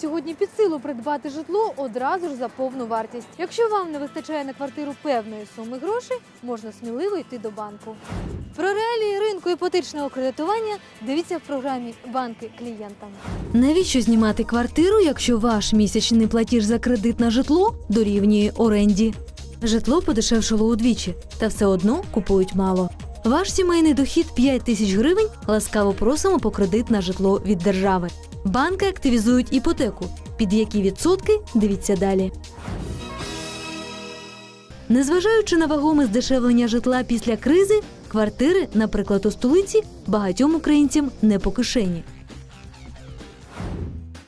сьогодні під силу придбати житло одразу ж за повну вартість. Якщо вам не вистачає на квартиру певної суми грошей, можна сміливо йти до банку. Про реалії ринку іпотечного кредитування дивіться в програмі Банки клієнтам. Навіщо знімати квартиру, якщо ваш місячний платіж за кредит на житло дорівнює оренді? Житло подешевшало удвічі, та все одно купують мало. Ваш сімейний дохід 5 тисяч гривень. Ласкаво просимо по кредит на житло від держави. Банки активізують іпотеку. Під які відсотки дивіться далі. Незважаючи на вагоме здешевлення житла після кризи, квартири, наприклад, у столиці, багатьом українцям не по кишені.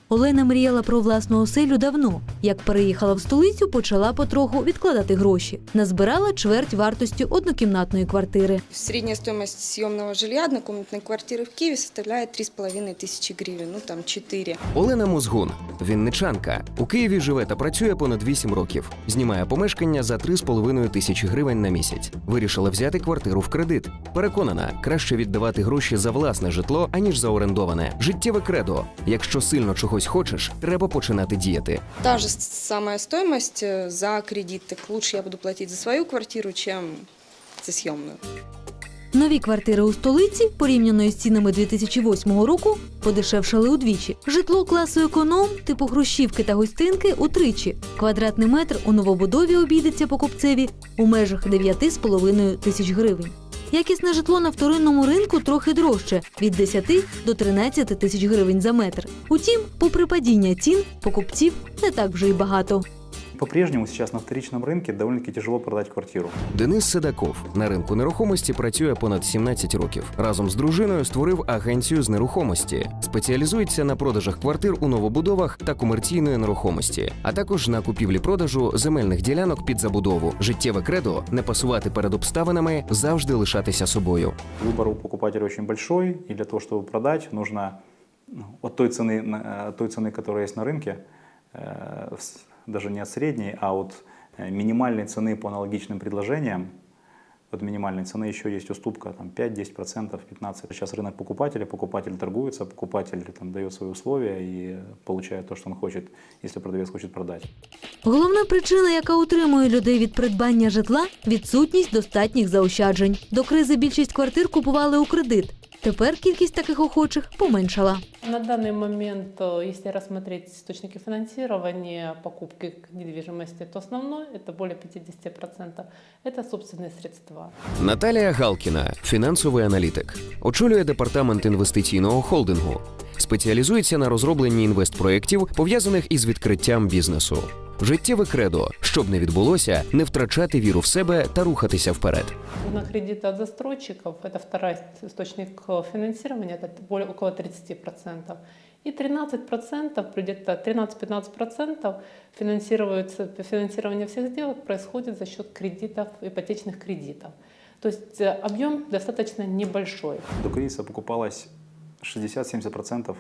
Олена мріяла про власну оселю давно. Як переїхала в столицю, почала потроху відкладати гроші. Назбирала чверть вартості однокімнатної квартири. Средняя стоимость съемного жилья однокомнатной квартиры в Киеве составляет 3,5 тысячи гривен, ну там 4. Олена Мозгун, вінничанка. У Києві живе та працює понад 8 років. Знімає помешкання за 3,5 тисячі гривень на місяць. Вирішила взяти квартиру в кредит. Переконана, краще віддавати гроші за власне житло, аніж за орендоване. Життєве кредо. Якщо сильно чогось хочеш, треба починати діяти. Та самая стоимость э, за кредит. Так лучше я буду платить за свою квартиру, чем за съемную. Нові квартири у столиці, порівняно із цінами 2008 року, подешевшали удвічі. Житло класу економ, типу хрущівки та гостинки утричі. Квадратний метр у новобудові обійдеться покупцеві у межах 9,5 тисяч гривень. Якісне житло на вторинному ринку трохи дорожче від 10 до 13 тисяч гривень за метр. Утім, попри падіння цін, покупців не так вже й багато. По-прежнему сейчас на вторичном рынке довольно-таки тяжело продать квартиру. Денис Седаков на ринку нерухомості працює понад 17 років. Разом з дружиною створив агенцію з нерухомості, спеціалізується на продажах квартир у новобудовах та комерційної нерухомості, а також на купівлі-продажу земельних ділянок під забудову. Життєве кредо не пасувати перед обставинами, завжди лишатися собою. Выбор у покупателя очень большой, и для того, чтобы продать, нужно ну, от той цены, на- от той цены, которая есть на рынке, э, с- даже не от средней, а от э, минимальной цены по аналогичным предложениям, от минимальной цены еще есть уступка там, 5-10%, 15%. Сейчас рынок покупателя, покупатель торгуется, покупатель там, дает свои условия и э, получает то, что он хочет, если продавец хочет продать. Головна причина, яка утримує людей від придбання житла відсутність достатніх заощаджень. До кризи більшість квартир купували у кредит. Тепер кількість таких охочих поменшала. На данный момент, э, если рассмотреть источники финансирования покупки недвижимости, то основной, это более 50%, это собственные средства. Наталія Галкіна, фінансовий аналітик, очолює департамент інвестиційного холдингу, спеціалізується на розробленні інвестпроєктів, пов'язаних із відкриттям бізнесу. Життєве кредо, щоб не відбулося, не втрачати віру в себе та рухатися вперед. На кредиты от застройщиков, это второй источник э, финансирования, это более около 30%. И 13%, где-то 13-15% финансируется, финансирование всех сделок происходит за счет кредитов, ипотечных кредитов. То есть э, объем достаточно небольшой. До кризиса покупалось 60-70%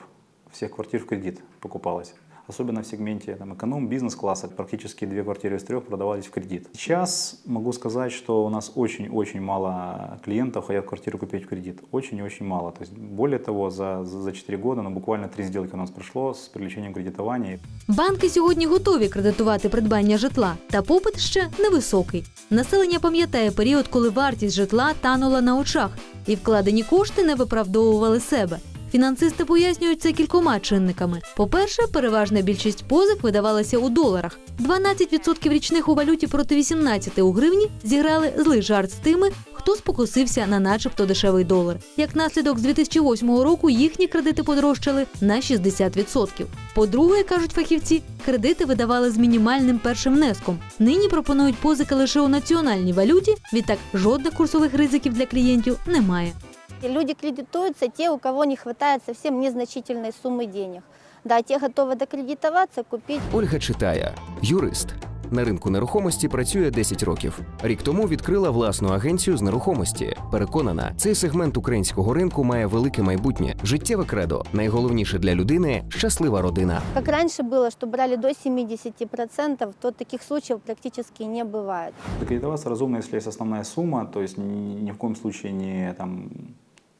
всех квартир в кредит покупалось. Особенно в сегменте там, эконом, бизнес-класса. Практически две квартиры из трех продавались в кредит. Сейчас могу сказать, что у нас очень-очень мало клиентов хотят квартиру купить в кредит. Очень и очень мало. То есть, более того, за, за, за 4 года ну, буквально три сделки у нас прошло с привлечением кредитования. Банки сьогодні готові кредитувати придбання житла, та попит ще невисокий. Населення пам'ятає період, коли вартість житла танула на очах, і вкладені кошти не виправдовували себе. Фінансисти пояснюють це кількома чинниками. По-перше, переважна більшість позик видавалася у доларах. 12% річних у валюті проти 18% у гривні зіграли злий жарт з тими, хто спокусився на начебто дешевий долар. Як наслідок з 2008 року їхні кредити подорожчали на 60%. По-друге, кажуть фахівці, кредити видавали з мінімальним першим внеском. Нині пропонують позики лише у національній валюті. Відтак жодних курсових ризиків для клієнтів немає. И Люди кредитуются, те, у кого не хватает совсем незначительной суммы денег. Да, те готовы докредитоваться, купить Ольга читає, юрист. На ринку нерухомості працює 10 років. Рік тому відкрила власну агенцію з нерухомості. Переконана, цей сегмент українського ринку має велике майбутнє. Життєве кредо. Найголовніше для людини щаслива родина. Как раньше было, что брали до 70%, то таких случаев практически не бывает. Докредитоваться разумно, если есть основная сумма, то есть ни, ни в коем случае не там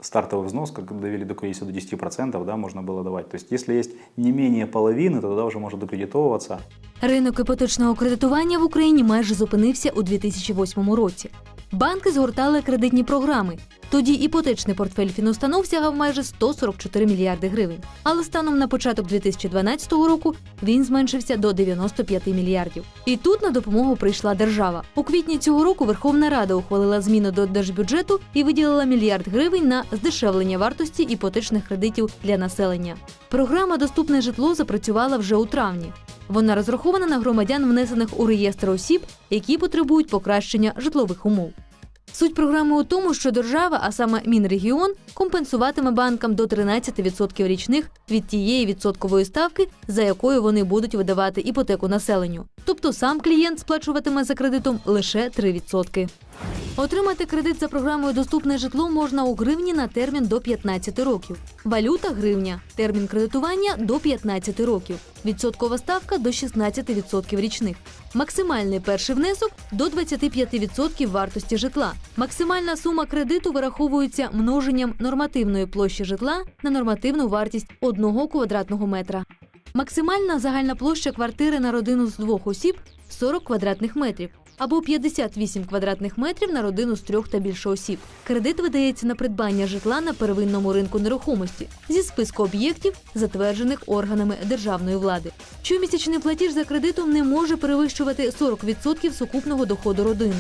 стартовый взнос, как довели до если до 10%, да, можно было давать. То есть если есть не менее половины, то тогда уже можно докредитовываться. Ринок іпотечного кредитування в Україні майже зупинився у 2008 році. Банки згортали кредитні програми. Тоді іпотечний портфель фінустанов сягав майже 144 мільярди гривень. Але станом на початок 2012 року він зменшився до 95 мільярдів. І тут на допомогу прийшла держава. У квітні цього року Верховна Рада ухвалила зміну до держбюджету і виділила мільярд гривень на здешевлення вартості іпотечних кредитів для населення. Програма Доступне житло запрацювала вже у травні. Вона розрахована на громадян, внесених у реєстр осіб, які потребують покращення житлових умов. Суть програми у тому, що держава, а саме Мінрегіон, компенсуватиме банкам до 13% річних від тієї відсоткової ставки, за якою вони будуть видавати іпотеку населенню. Тобто сам клієнт сплачуватиме за кредитом лише 3%. Отримати кредит за програмою Доступне житло можна у гривні на термін до 15 років. Валюта гривня, термін кредитування до 15 років. Відсоткова ставка до 16% річних. Максимальний перший внесок до 25% вартості житла. Максимальна сума кредиту вираховується множенням нормативної площі житла на нормативну вартість 1 квадратного метра. Максимальна загальна площа квартири на родину з двох осіб 40 квадратних метрів або 58 квадратних метрів на родину з трьох та більше осіб. Кредит видається на придбання житла на первинному ринку нерухомості зі списку об'єктів, затверджених органами державної влади. Щомісячний платіж за кредитом не може перевищувати 40% сукупного доходу родини.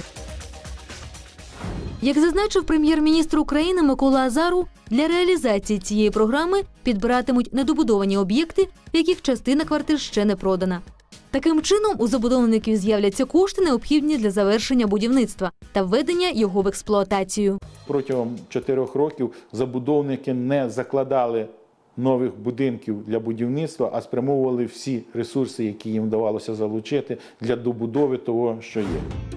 Як зазначив прем'єр-міністр України Микола Азару, для реалізації цієї програми підбиратимуть недобудовані об'єкти, в яких частина квартир ще не продана. Таким чином, у забудовників з'являться кошти, необхідні для завершення будівництва та введення його в експлуатацію. Протягом чотирьох років забудовники не закладали нових будинків для будівництва, а спрямовували всі ресурси, які їм вдавалося залучити для добудови того, що є.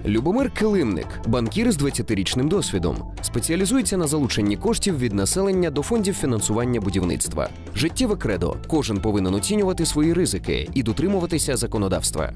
Любомир Килимник, банкір з 20-річним досвідом, спеціалізується на залученні коштів від населення до фондів фінансування будівництва. Життєве кредо. Кожен повинен оцінювати свої ризики і дотримуватися законодавства.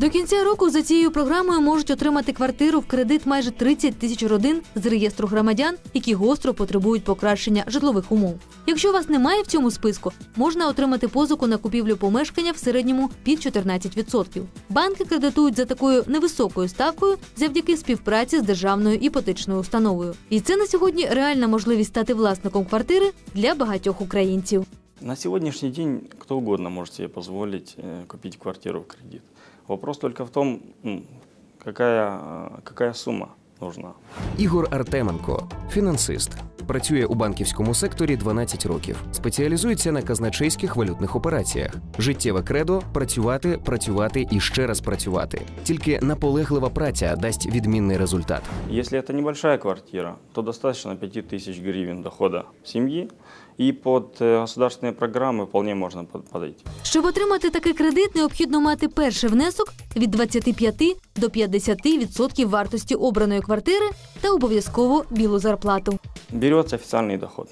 До кінця року за цією програмою можуть отримати квартиру в кредит майже 30 тисяч родин з реєстру громадян, які гостро потребують покращення житлових умов. Якщо вас немає в цьому списку, можна отримати позику на купівлю помешкання в середньому під 14%. Банки кредитують за такою невисокою ставкою завдяки співпраці з державною іпотечною установою. І це на сьогодні реальна можливість стати власником квартири для багатьох українців. На сегодняшний день кто угодно может себе позволить э, купить квартиру в кредит. Вопрос только в том, какая, э, какая сумма нужна. Ігор Артеменко, фінансист. Працює у банківському секторі 12 років. Спеціалізується на казначейських валютних операціях. Життєве кредо працювати, працювати і ще раз працювати. Тільки наполеглива праця дасть відмінний результат. Если это небольшая квартира, то достаточно 5000 гривен дохода семьи, и под э, государственные программы вполне можно под- подойти. Щоб отримати такий кредит, необхідно мати перший внесок від 25 до 50% вартості обраної квартири та обов'язково білу зарплату. Берется официальный доход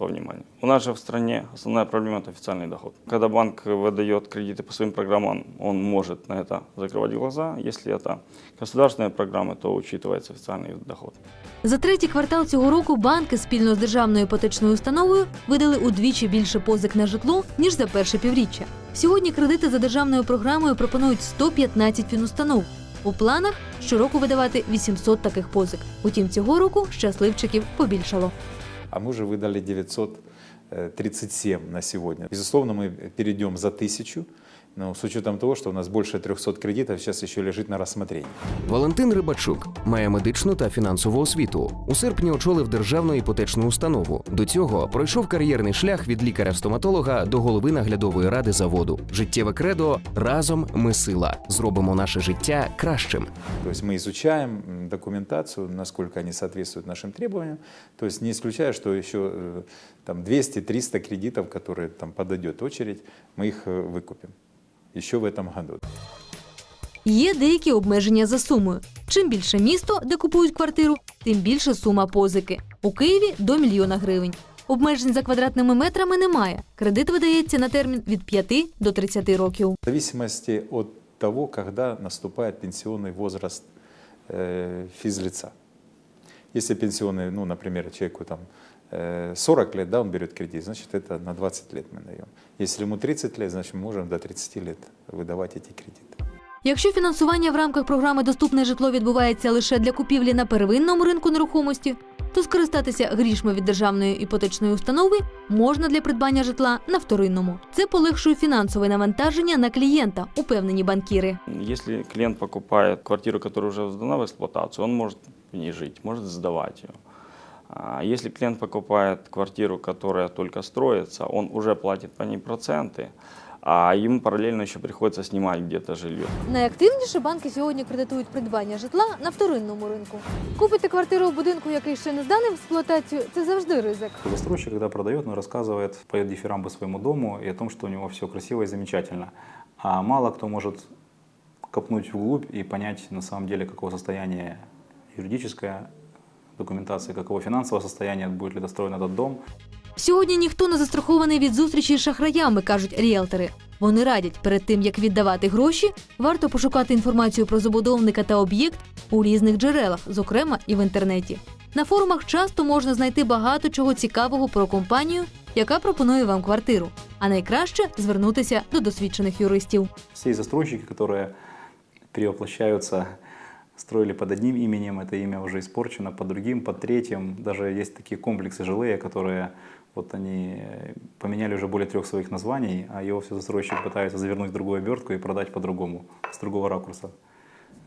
во внимание. У нас же в стране основная проблема – это официальный доход. Когда банк выдает кредиты по своим программам, он может на это закрывать глаза. Если это государственные программы, то учитывается официальный доход. За третій квартал цього року банки спільно з державною іпотечною установою видали удвічі більше позик на житло ніж за перше півріччя. Сьогодні кредити за державною програмою пропонують 115 фінустанов. У планах щороку видавати 800 таких позик. Утім, цього року щасливчиків побільшало. а мы уже выдали 937 на сегодня. Безусловно, мы перейдем за тысячу, но с учетом того, что у нас больше 300 кредитов сейчас еще лежит на рассмотрении. Валентин Рибачук має медичну та фінансову освіту. У серпні очолив державну іпотечну установу. До цього пройшов кар'єрний шлях від лікаря-стоматолога до голови наглядової ради заводу. Життєве кредо разом ми сила. Зробимо наше життя кращим. То есть мы изучаем м, документацию, насколько они соответствуют нашим требованиям. То есть не исключаю, что еще э, там 200-300 кредитов, которые там подойдет очередь, мы их э, выкупим еще в этом году. Є деякі обмеження за сумою. Чим більше місто, де купують квартиру, тим більше сума позики. У Києві до мільйона гривень. Обмежень за квадратними метрами немає. Кредит видається на термін від 5 до 30 років. В зависимости от того, когда наступает пенсионный возраст э, физлица. Если пенсионный, ну, например, человеку там э, 40 лет, да, он берет кредит, значит, это на 20 лет мы даем. Если ему 30 лет, значит, мы можем до 30 лет выдавать эти кредиты. Якщо фінансування в рамках програми Доступне житло відбувається лише для купівлі на первинному ринку нерухомості, то скористатися грішми від державної іпотечної установи можна для придбання житла на вторинному. Це полегшує фінансове навантаження на клієнта, упевнені банкіри. Если клиент покупает квартиру, которая уже сдана в эксплуатацию, он может в ней жить, может сдавать ее. А Если клиент покупает квартиру, которая только строится, он уже платит по ней проценты, а ему параллельно еще приходится снимать где-то жилье. Найактивніше банки сьогодні кредитують придбання житла на вторинному ринку. Купити квартиру у будинку, який ще не зданий в експлуатацію, це завжди ризик. Застройщик, когда продает, он рассказывает, поет дифирамбы своему дому и о том, что у него все красиво и замечательно. А мало кто может копнуть вглубь и понять на самом деле, какого состояния юридическая документация, какого финансового состояния будет ли достроен этот дом. Сьогодні ніхто не застрахований від зустрічі з шахраями, кажуть ріелтори. Вони радять, перед тим як віддавати гроші, варто пошукати інформацію про забудовника та об'єкт у різних джерелах, зокрема і в інтернеті. На форумах часто можна знайти багато чого цікавого про компанію, яка пропонує вам квартиру. А найкраще звернутися до досвідчених юристів. Все застройщики, которые перевоплощаются, строили под одним именем, это имя уже испорчено, под другим, под третьим. Даже есть такие комплексы жилые, которые вот они э, поменяли уже более трех своих названий, а его все застройщик пытается завернуть в другую обертку и продать по-другому, с другого ракурса.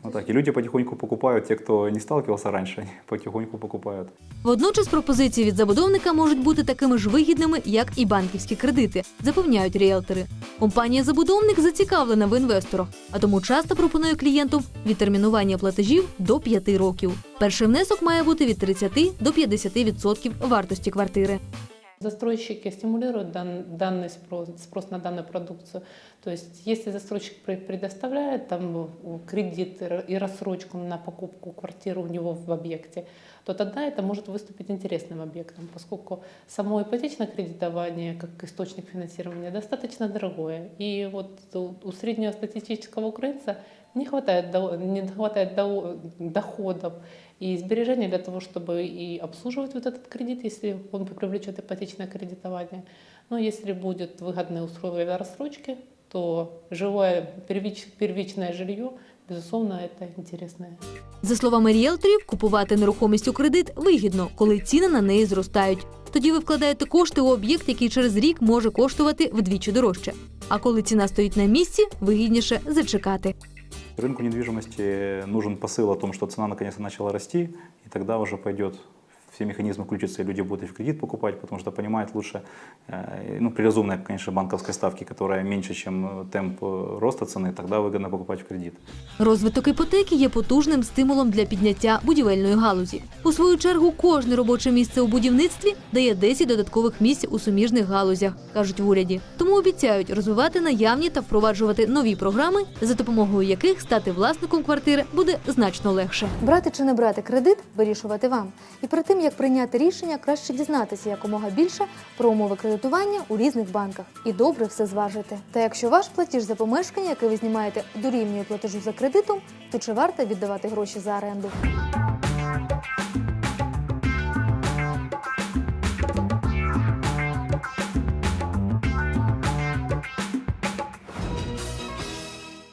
Вот так. И люди потихоньку покупают, те, кто не сталкивался раньше, они потихоньку покупают. Водночас пропозиції від забудовника можуть бути такими ж вигідними, як і банківські кредити, запевняють ріелтори. Компанія забудовник зацікавлена в інвесторах, а тому часто пропонує клієнтам відтермінування платежів до 5 років. Перший внесок має бути від 30 до 50% вартості квартири. Застройщики стимулируют дан- данный спрос, спрос на данную продукцию. То есть, если застройщик пре- предоставляет там кредит и ра- и рассрочку на покупку квартиры у него в объекте, то тогда это может выступить интересным объектом, поскольку само ипотечное кредитование как источник финансирования достаточно дорогое. И вот у среднего статистического украинца не хватает, не хватает до- доходов и сбережений для того, чтобы и обслуживать вот этот кредит, если он привлечет ипотечное кредитование. Но если будет выгодные условия рассрочки, то живое первич- первичное жилье, безусловно, это интересное. За словами ріелторів, купувати нерухомість у кредит вигідно, коли ціни на неї зростають. Тоді ви вкладаєте кошти у об'єкт, який через рік може коштувати вдвічі дорожче. А коли ціна стоїть на місці, вигідніше зачекати. Рынку недвижимости нужен посыл о том, что цена наконец-то начала расти, и тогда уже пойдет все механизмы включатся, и люди будут и в кредит покупать, потому что понимают лучше, э, ну, при разумной, конечно, банковской ставке, которая меньше, чем э, темп э, роста цены, тогда выгодно покупать в кредит. Розвиток іпотеки є потужним стимулом для підняття будівельної галузі. У свою чергу, кожне робоче місце у будівництві дає 10 додаткових місць у суміжних галузях, кажуть в уряді. Тому обіцяють розвивати наявні та впроваджувати нові програми, за допомогою яких стати власником квартири буде значно легше. Брати чи не брати кредит вирішувати вам. І перед тим як прийняти рішення, краще дізнатися якомога більше про умови кредитування у різних банках і добре все зважити. Та якщо ваш платіж за помешкання, яке ви знімаєте, дорівнює платежу за кредитом, то чи варто віддавати гроші за оренду?